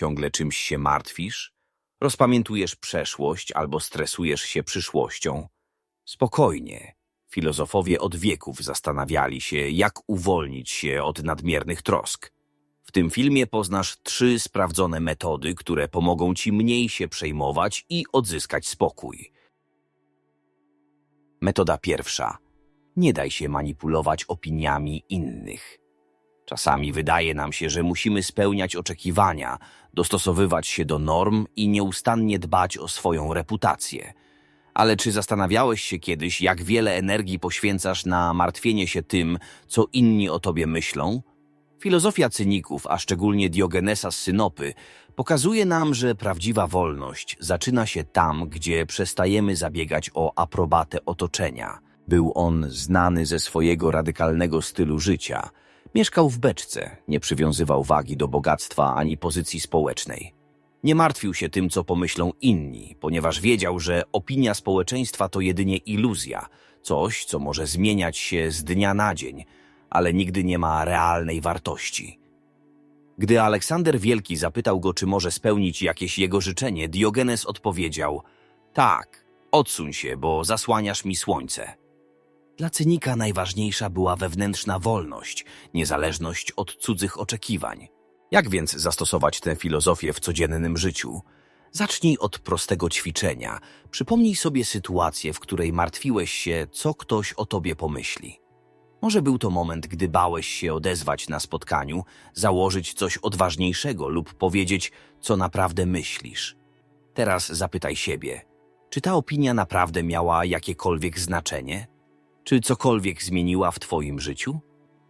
Ciągle czymś się martwisz? Rozpamiętujesz przeszłość albo stresujesz się przyszłością? Spokojnie. Filozofowie od wieków zastanawiali się, jak uwolnić się od nadmiernych trosk. W tym filmie poznasz trzy sprawdzone metody, które pomogą ci mniej się przejmować i odzyskać spokój. Metoda pierwsza. Nie daj się manipulować opiniami innych. Czasami wydaje nam się, że musimy spełniać oczekiwania, dostosowywać się do norm i nieustannie dbać o swoją reputację. Ale czy zastanawiałeś się kiedyś, jak wiele energii poświęcasz na martwienie się tym, co inni o tobie myślą? Filozofia cyników, a szczególnie Diogenesa z Synopy, pokazuje nam, że prawdziwa wolność zaczyna się tam, gdzie przestajemy zabiegać o aprobatę otoczenia. Był on znany ze swojego radykalnego stylu życia. Mieszkał w beczce, nie przywiązywał wagi do bogactwa ani pozycji społecznej. Nie martwił się tym, co pomyślą inni, ponieważ wiedział, że opinia społeczeństwa to jedynie iluzja, coś, co może zmieniać się z dnia na dzień, ale nigdy nie ma realnej wartości. Gdy Aleksander Wielki zapytał go, czy może spełnić jakieś jego życzenie, Diogenes odpowiedział: Tak, odsuń się, bo zasłaniasz mi słońce. Dla cynika najważniejsza była wewnętrzna wolność, niezależność od cudzych oczekiwań. Jak więc zastosować tę filozofię w codziennym życiu? Zacznij od prostego ćwiczenia. Przypomnij sobie sytuację, w której martwiłeś się, co ktoś o tobie pomyśli. Może był to moment, gdy bałeś się odezwać na spotkaniu, założyć coś odważniejszego lub powiedzieć, co naprawdę myślisz. Teraz zapytaj siebie, czy ta opinia naprawdę miała jakiekolwiek znaczenie? Czy cokolwiek zmieniła w Twoim życiu?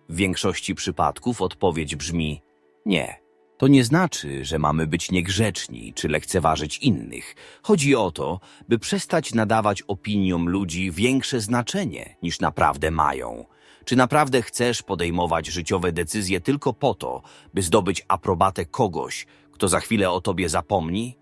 W większości przypadków odpowiedź brzmi nie. To nie znaczy, że mamy być niegrzeczni czy lekceważyć innych. Chodzi o to, by przestać nadawać opiniom ludzi większe znaczenie niż naprawdę mają. Czy naprawdę chcesz podejmować życiowe decyzje tylko po to, by zdobyć aprobatę kogoś, kto za chwilę o tobie zapomni?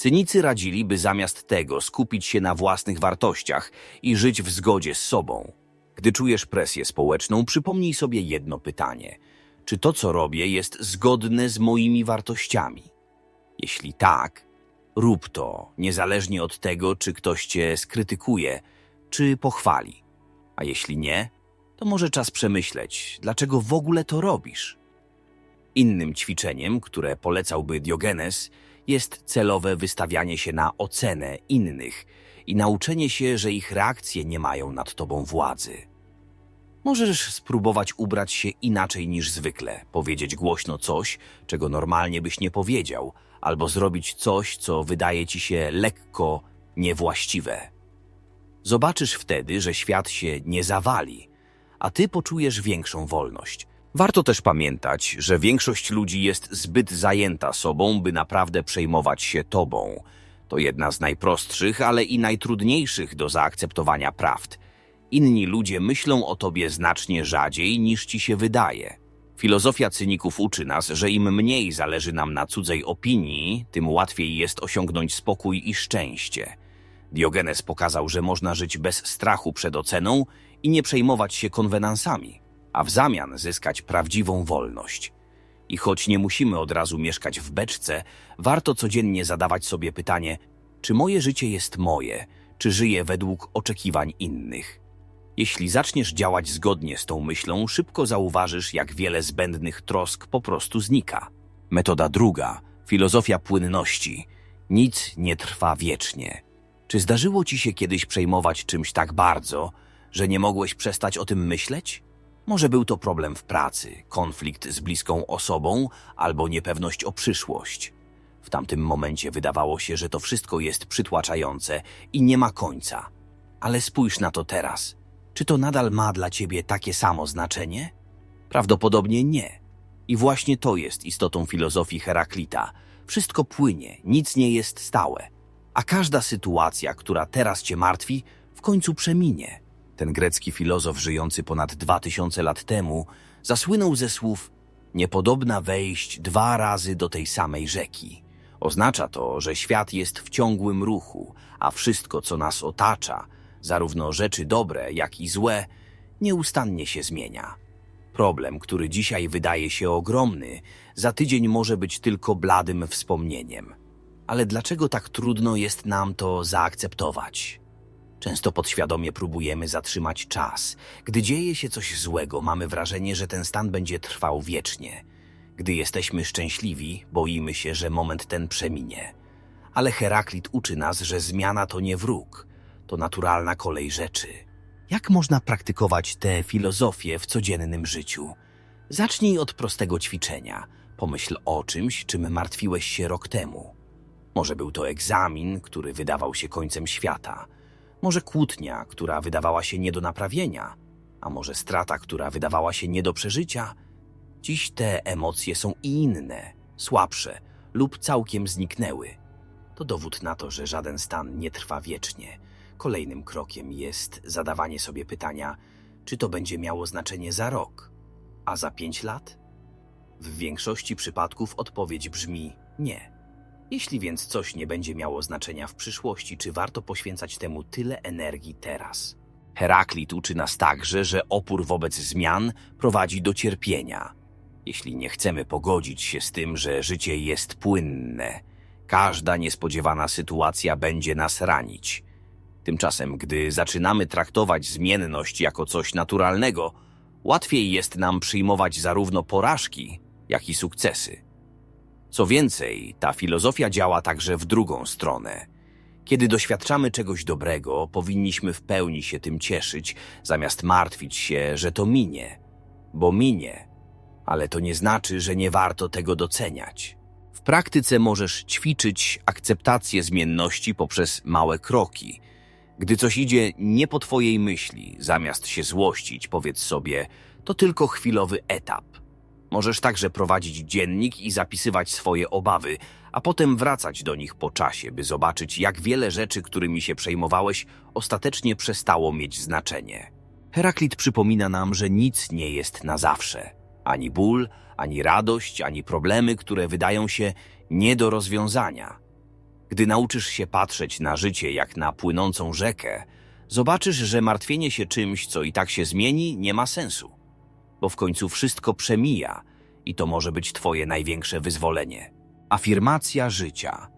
Cynicy radzili, by zamiast tego skupić się na własnych wartościach i żyć w zgodzie z sobą. Gdy czujesz presję społeczną, przypomnij sobie jedno pytanie. Czy to, co robię, jest zgodne z moimi wartościami? Jeśli tak, rób to, niezależnie od tego, czy ktoś cię skrytykuje, czy pochwali. A jeśli nie, to może czas przemyśleć, dlaczego w ogóle to robisz. Innym ćwiczeniem, które polecałby Diogenes, jest celowe wystawianie się na ocenę innych i nauczenie się, że ich reakcje nie mają nad tobą władzy. Możesz spróbować ubrać się inaczej niż zwykle, powiedzieć głośno coś, czego normalnie byś nie powiedział, albo zrobić coś, co wydaje ci się lekko niewłaściwe. Zobaczysz wtedy, że świat się nie zawali, a ty poczujesz większą wolność. Warto też pamiętać, że większość ludzi jest zbyt zajęta sobą, by naprawdę przejmować się tobą. To jedna z najprostszych, ale i najtrudniejszych do zaakceptowania prawd. Inni ludzie myślą o tobie znacznie rzadziej niż ci się wydaje. Filozofia cyników uczy nas, że im mniej zależy nam na cudzej opinii, tym łatwiej jest osiągnąć spokój i szczęście. Diogenes pokazał, że można żyć bez strachu przed oceną i nie przejmować się konwenansami, a w zamian zyskać prawdziwą wolność. I choć nie musimy od razu mieszkać w beczce, warto codziennie zadawać sobie pytanie, czy moje życie jest moje, czy żyję według oczekiwań innych. Jeśli zaczniesz działać zgodnie z tą myślą, szybko zauważysz, jak wiele zbędnych trosk po prostu znika. Metoda druga, filozofia płynności. Nic nie trwa wiecznie. Czy zdarzyło ci się kiedyś przejmować czymś tak bardzo, że nie mogłeś przestać o tym myśleć? Może był to problem w pracy, konflikt z bliską osobą albo niepewność o przyszłość. W tamtym momencie wydawało się, że to wszystko jest przytłaczające i nie ma końca. Ale spójrz na to teraz. Czy to nadal ma dla ciebie takie samo znaczenie? Prawdopodobnie nie. I właśnie to jest istotą filozofii Heraklita. Wszystko płynie, nic nie jest stałe. A każda sytuacja, która teraz cię martwi, w końcu przeminie. Ten grecki filozof żyjący ponad dwa tysiące lat temu zasłynął ze słów niepodobna wejść dwa razy do tej samej rzeki. Oznacza to, że świat jest w ciągłym ruchu, a wszystko, co nas otacza, zarówno rzeczy dobre, jak i złe, nieustannie się zmienia. Problem, który dzisiaj wydaje się ogromny, za tydzień może być tylko bladym wspomnieniem. Ale dlaczego tak trudno jest nam to zaakceptować? Często podświadomie próbujemy zatrzymać czas. Gdy dzieje się coś złego, mamy wrażenie, że ten stan będzie trwał wiecznie. Gdy jesteśmy szczęśliwi, boimy się, że moment ten przeminie. Ale Heraklit uczy nas, że zmiana to nie wróg, to naturalna kolej rzeczy. Jak można praktykować tę filozofię w codziennym życiu? Zacznij od prostego ćwiczenia. Pomyśl o czymś, czym martwiłeś się rok temu. Może był to egzamin, który wydawał się końcem świata. Może kłótnia, która wydawała się nie do naprawienia. A może strata, która wydawała się nie do przeżycia. Dziś te emocje są inne, słabsze lub całkiem zniknęły. To dowód na to, że żaden stan nie trwa wiecznie. Kolejnym krokiem jest zadawanie sobie pytania, czy to będzie miało znaczenie za rok, a za pięć lat? W większości przypadków odpowiedź brzmi nie. Jeśli więc coś nie będzie miało znaczenia w przyszłości, czy warto poświęcać temu tyle energii teraz? Heraklit uczy nas także, że opór wobec zmian prowadzi do cierpienia. Jeśli nie chcemy pogodzić się z tym, że życie jest płynne, każda niespodziewana sytuacja będzie nas ranić. Tymczasem, gdy zaczynamy traktować zmienność jako coś naturalnego, łatwiej jest nam przyjmować zarówno porażki, jak i sukcesy. Co więcej, ta filozofia działa także w drugą stronę. Kiedy doświadczamy czegoś dobrego, powinniśmy w pełni się tym cieszyć, zamiast martwić się, że to minie. Bo minie, ale to nie znaczy, że nie warto tego doceniać. W praktyce możesz ćwiczyć akceptację zmienności poprzez małe kroki. Gdy coś idzie nie po twojej myśli, zamiast się złościć, powiedz sobie, to tylko chwilowy etap. Możesz także prowadzić dziennik i zapisywać swoje obawy, a potem wracać do nich po czasie, by zobaczyć, jak wiele rzeczy, którymi się przejmowałeś, ostatecznie przestało mieć znaczenie. Heraklit przypomina nam, że nic nie jest na zawsze. Ani ból, ani radość, ani problemy, które wydają się nie do rozwiązania. Gdy nauczysz się patrzeć na życie jak na płynącą rzekę, zobaczysz, że martwienie się czymś, co i tak się zmieni, nie ma sensu. Bo w końcu wszystko przemija i to może być Twoje największe wyzwolenie. Afirmacja życia.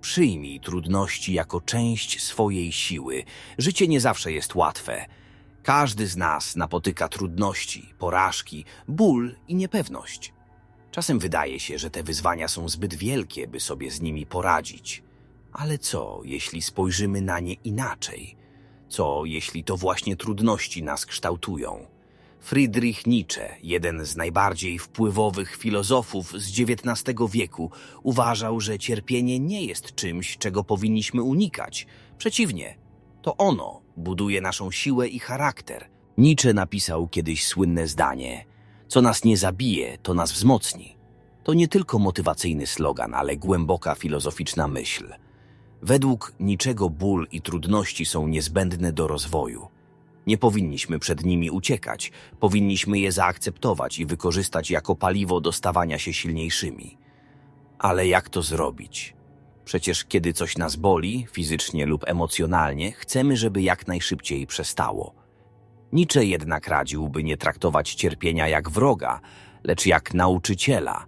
Przyjmij trudności jako część swojej siły. Życie nie zawsze jest łatwe. Każdy z nas napotyka trudności, porażki, ból i niepewność. Czasem wydaje się, że te wyzwania są zbyt wielkie, by sobie z nimi poradzić. Ale co, jeśli spojrzymy na nie inaczej? Co, jeśli to właśnie trudności nas kształtują? Friedrich Nietzsche, jeden z najbardziej wpływowych filozofów z XIX wieku, uważał, że cierpienie nie jest czymś, czego powinniśmy unikać. Przeciwnie, to ono buduje naszą siłę i charakter. Nietzsche napisał kiedyś słynne zdanie: Co nas nie zabije, to nas wzmocni. To nie tylko motywacyjny slogan, ale głęboka filozoficzna myśl. Według niczego ból i trudności są niezbędne do rozwoju. Nie powinniśmy przed nimi uciekać, powinniśmy je zaakceptować i wykorzystać jako paliwo do stawania się silniejszymi. Ale jak to zrobić? Przecież kiedy coś nas boli, fizycznie lub emocjonalnie, chcemy, żeby jak najszybciej przestało. Nietzsche jednak radził, by nie traktować cierpienia jak wroga, lecz jak nauczyciela.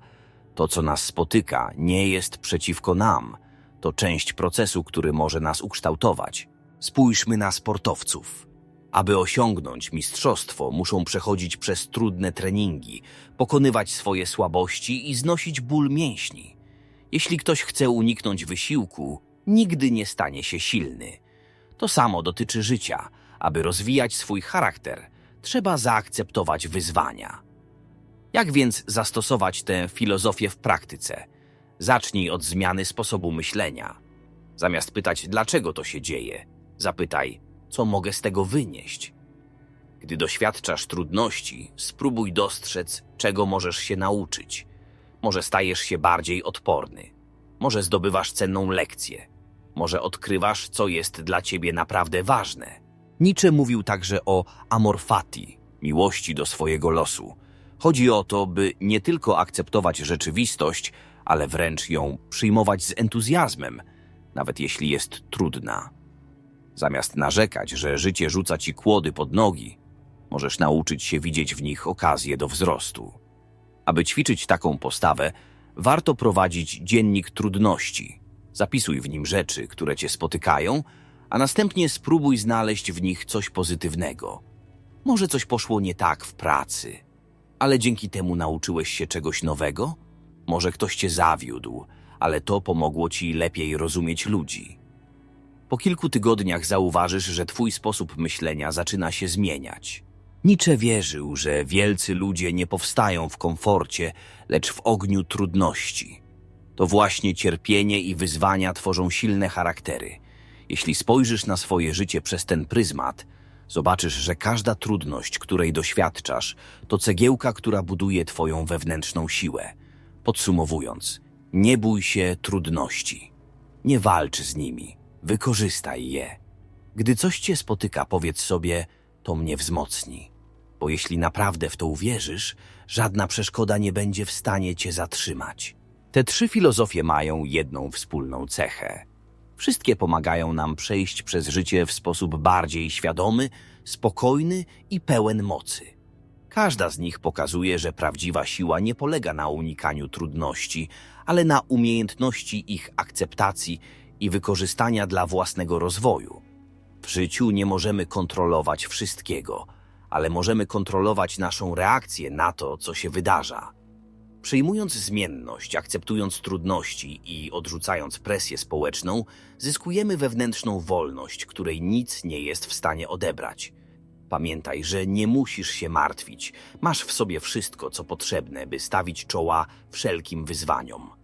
To, co nas spotyka, nie jest przeciwko nam. To część procesu, który może nas ukształtować. Spójrzmy na sportowców. Aby osiągnąć mistrzostwo, muszą przechodzić przez trudne treningi, pokonywać swoje słabości i znosić ból mięśni. Jeśli ktoś chce uniknąć wysiłku, nigdy nie stanie się silny. To samo dotyczy życia. Aby rozwijać swój charakter, trzeba zaakceptować wyzwania. Jak więc zastosować tę filozofię w praktyce? Zacznij od zmiany sposobu myślenia. Zamiast pytać, dlaczego to się dzieje, zapytaj, co mogę z tego wynieść. Gdy doświadczasz trudności, spróbuj dostrzec, czego możesz się nauczyć. Może stajesz się bardziej odporny, może zdobywasz cenną lekcję, może odkrywasz, co jest dla ciebie naprawdę ważne. Nietzsche mówił także o amor fati, miłości do swojego losu. Chodzi o to, by nie tylko akceptować rzeczywistość, ale wręcz ją przyjmować z entuzjazmem, nawet jeśli jest trudna. Zamiast narzekać, że życie rzuca ci kłody pod nogi, możesz nauczyć się widzieć w nich okazję do wzrostu. Aby ćwiczyć taką postawę, warto prowadzić dziennik trudności. Zapisuj w nim rzeczy, które cię spotykają, a następnie spróbuj znaleźć w nich coś pozytywnego. Może coś poszło nie tak w pracy, ale dzięki temu nauczyłeś się czegoś nowego? Może ktoś cię zawiódł, ale to pomogło ci lepiej rozumieć ludzi. Po kilku tygodniach zauważysz, że twój sposób myślenia zaczyna się zmieniać. Nietzsche wierzył, że wielcy ludzie nie powstają w komforcie, lecz w ogniu trudności. To właśnie cierpienie i wyzwania tworzą silne charaktery. Jeśli spojrzysz na swoje życie przez ten pryzmat, zobaczysz, że każda trudność, której doświadczasz, to cegiełka, która buduje twoją wewnętrzną siłę. Podsumowując, nie bój się trudności. Nie walcz z nimi, wykorzystaj je. Gdy coś cię spotyka, powiedz sobie, to mnie wzmocni. Bo jeśli naprawdę w to uwierzysz, żadna przeszkoda nie będzie w stanie cię zatrzymać. Te trzy filozofie mają jedną wspólną cechę. Wszystkie pomagają nam przejść przez życie w sposób bardziej świadomy, spokojny i pełen mocy. Każda z nich pokazuje, że prawdziwa siła nie polega na unikaniu trudności, ale na umiejętności ich akceptacji i wykorzystania dla własnego rozwoju. W życiu nie możemy kontrolować wszystkiego, ale możemy kontrolować naszą reakcję na to, co się wydarza. Przyjmując zmienność, akceptując trudności i odrzucając presję społeczną, zyskujemy wewnętrzną wolność, której nic nie jest w stanie odebrać. Pamiętaj, że nie musisz się martwić. Masz w sobie wszystko, co potrzebne, by stawić czoła wszelkim wyzwaniom.